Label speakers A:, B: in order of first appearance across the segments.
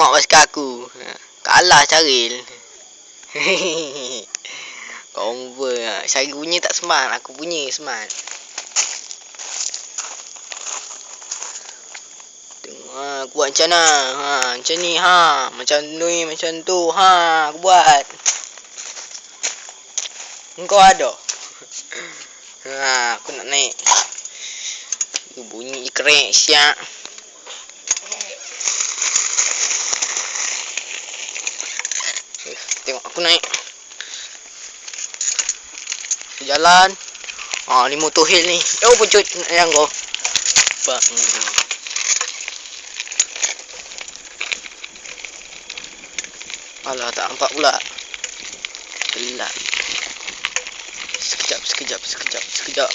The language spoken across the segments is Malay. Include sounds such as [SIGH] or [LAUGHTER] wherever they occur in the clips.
A: tengok basikal aku. Kalah Syaril. [LAUGHS] Cover. Ha. Syaril punya tak smart. Aku punya smart. Tengok ha, aku buat macam mana. Ha, macam ni ha. Macam ni, macam tu. Ha, aku buat. Engkau ada. [LAUGHS] Ha, aku nak naik. Bunyi kerek siap. Tengok aku naik. Jalan. Ah, ni motor hill ni. Oh, pucut yang kau. Bang. Alah, tak nampak pula. Gelap. Sekejap, sekejap, sekejap, sekejap.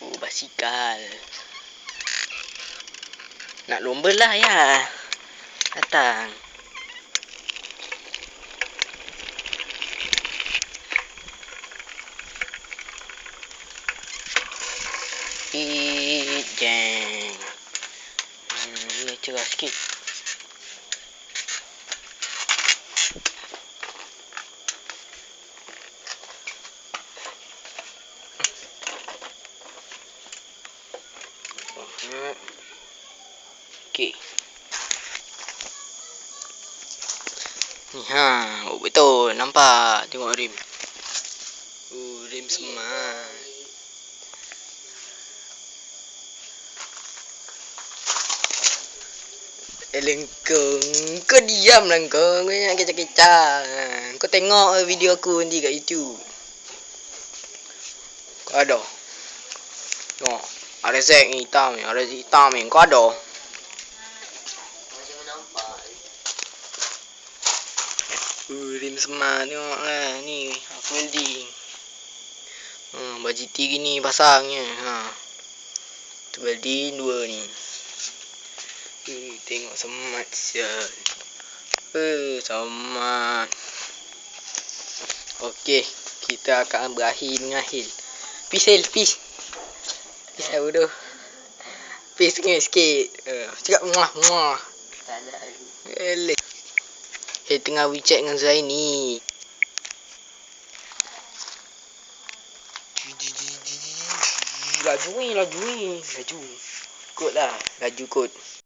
A: Oh, basikal. Nak lomba lah ya. Datang. Eat jeng. Hmm, ni cerah sikit. Okey. Ni ha, oh, betul. Nampak. Tengok rim. Oh, rim smart. Eleng kau, kau diam lah kau. Kau jangan kecak-kecak. Ha, Kau tengok video aku nanti kat YouTube. Kau ada. Tengok. Ada ni hitam. Ada hitam ni. Kau ada.
B: Macam nampak.
A: Uh, rim smart tengok lah. Ni. Aku welding. Ha, baju T gini pasangnya. Ha. Tu welding dua ni. Uh, tengok smart sial. Eh, smart. Okey, kita akan berakhir dengan Hil. Peace Hil, peace. Peace lah bodoh. Peace sikit sikit. Uh, cakap muah muah.
B: Tak ada.
A: Eleh. Hil tengah WeChat dengan Zaini. Laju ni, laju ni. Laju. Kot lah, laju kot.